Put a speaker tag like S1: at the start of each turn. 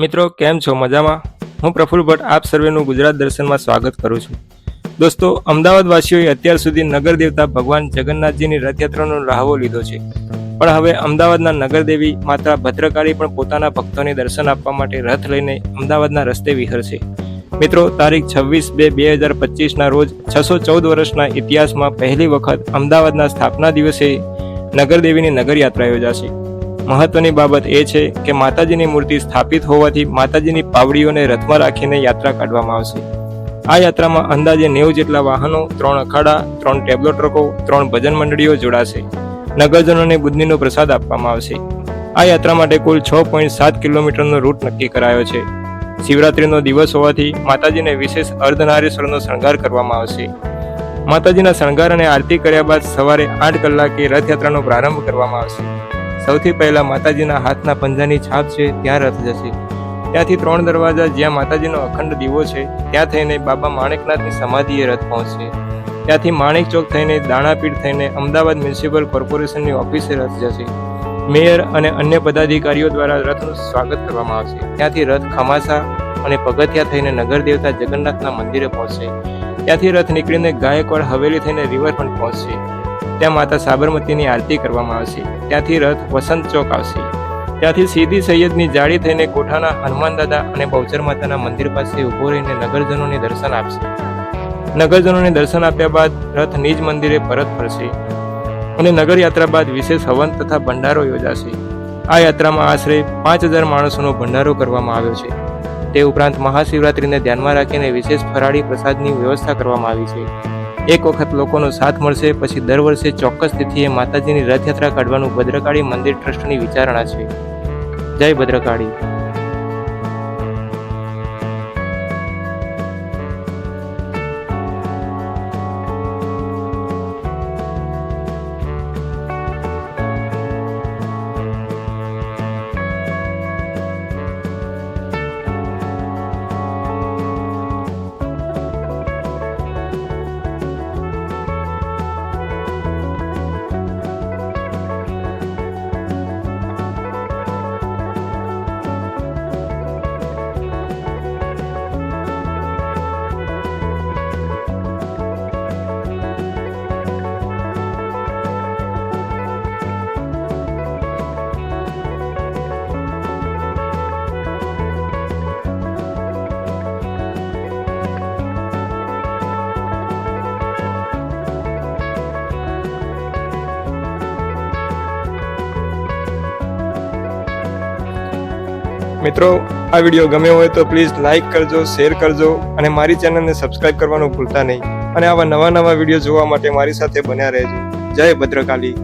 S1: મિત્રો, કેમ છો? મજામાં? હું પ્રફુલ્લ ભટ્ટ, આપ સર્વેનું ગુજરાત દર્શનમાં સ્વાગત કરું છું. દોસ્તો, અમદાવાદવાસીઓએ અત્યાર સુધી નગર દેવતા ભગવાન જગન્નાથજીની રથયાત્રાનો રાહવો લીધો છે. પણ હવે અમદાવાદના નગરદેવી માતા ભદ્રકાળી પણ પોતાના ભક્તોને દર્શન આપવા માટે રથ લઈને અમદાવાદના રસ્તે વિહરશે. મિત્રો, તારીખ છવ્વીસ બે બે હજાર પચીસના રોજ છસો ચૌદ વર્ષના ઇતિહાસમાં પહેલી વખત અમદાવાદના સ્થાપના દિવસે નગરદેવીની નગરયાત્રા યોજાશે. મહત્વની બાબત એ છે કે માતાજીની મૂર્તિ સ્થાપિત હોવાથી માતાજીની પાવડીઓને રથમાં રાખીને યાત્રા કાઢવામાં આવશે. આ યાત્રામાં અંદાજે નેવું જેટલા વાહનો, ત્રણ અખાડા, ત્રણ ટેબ્લો ટ્રકો, ત્રણ ભજન મંડળીઓ જોડાશે. નગરજનોને બુદ્ધિનો પ્રસાદ આપવામાં આવશે. આ યાત્રા માટે કુલ છ પોઈન્ટ સાત કિલોમીટરનો રૂટ નક્કી કરાયો છે. શિવરાત્રીનો દિવસ હોવાથી માતાજીને વિશેષ અર્ધનારેશ્વરનો શણગાર કરવામાં આવશે. માતાજીના શણગાર અને આરતી કર્યા બાદ સવારે આઠ કલાકે રથયાત્રાનો પ્રારંભ કરવામાં આવશે. સૌથી પહેલાં માતાજીના હાથના પંજાની છાપ છે, ત્યાં રથ જશે. ત્યાંથી ત્રણ દરવાજા જ્યાં માતાજીનો અખંડ દીવો છે, ત્યાં થઈને બાબા માણેકનાથની સમાધિએ રથ પહોંચશે. ત્યાંથી માણેક ચોક થઈને દાણાપીઠ થઈને અમદાવાદ મ્યુનિસિપલ કોર્પોરેશનની ઓફિસે રથ જશે. મેયર અને અન્ય પદાધિકારીઓ દ્વારા રથનું સ્વાગત કરવામાં આવશે. ત્યાંથી રથ ખમાસા અને પગથિયા થઈને નગર દેવતા જગન્નાથના મંદિરે પહોંચશે. ત્યાંથી રથ નીકળીને ગાયકવાડ હવેલી થઈને રિવરફ્રન્ટ પહોંચશે. ત્યાં માતા સાબરમતીની આરતી કરવામાં આવશે. ત્યાંથી રથ વસંત ચોક આવશે. ત્યાંથી સીધી સૈયદની જાળી થઈને કોઠાના હનુમાન દાદા અને બહુચર માતાના મંદિર પાસે ઊભો રહીને નગરજનોને દર્શન આપશે. નગરજનોને દર્શન આપ્યા બાદ રથ નિજ મંદિરે પરત ફરશે અને નગર યાત્રા બાદ વિશેષ હવન તથા ભંડારો યોજાશે. આ યાત્રામાં આશરે પાંચ હજાર માણસોનો ભંડારો કરવામાં આવ્યો છે. તે ઉપરાંત મહાશિવરાત્રીને ધ્યાનમાં રાખીને વિશેષ ફરાળી પ્રસાદની વ્યવસ્થા કરવામાં આવી છે. એક વખત લોકોનો સાથ મળશે, પછી દર વર્ષે ચોક્કસ તિથિએ માતાજીની રથયાત્રા કાઢવાનું ભદ્રકાળી મંદિર ટ્રસ્ટની વિચારણા છે. જય ભદ્રકાળી. મિત્રો, આ વીડિયો ગમ્યો હોય તો પ્લીઝ લાઇક કરજો શેર કરજો અને મારી ચેનલને સબસ્ક્રાઇબ કરવાનું ભૂલતા નહીં. અને આવા નવા નવા વીડિયો જોવા માટે મારી સાથે બન્યા રહેજો. જય ભદ્રકાલી.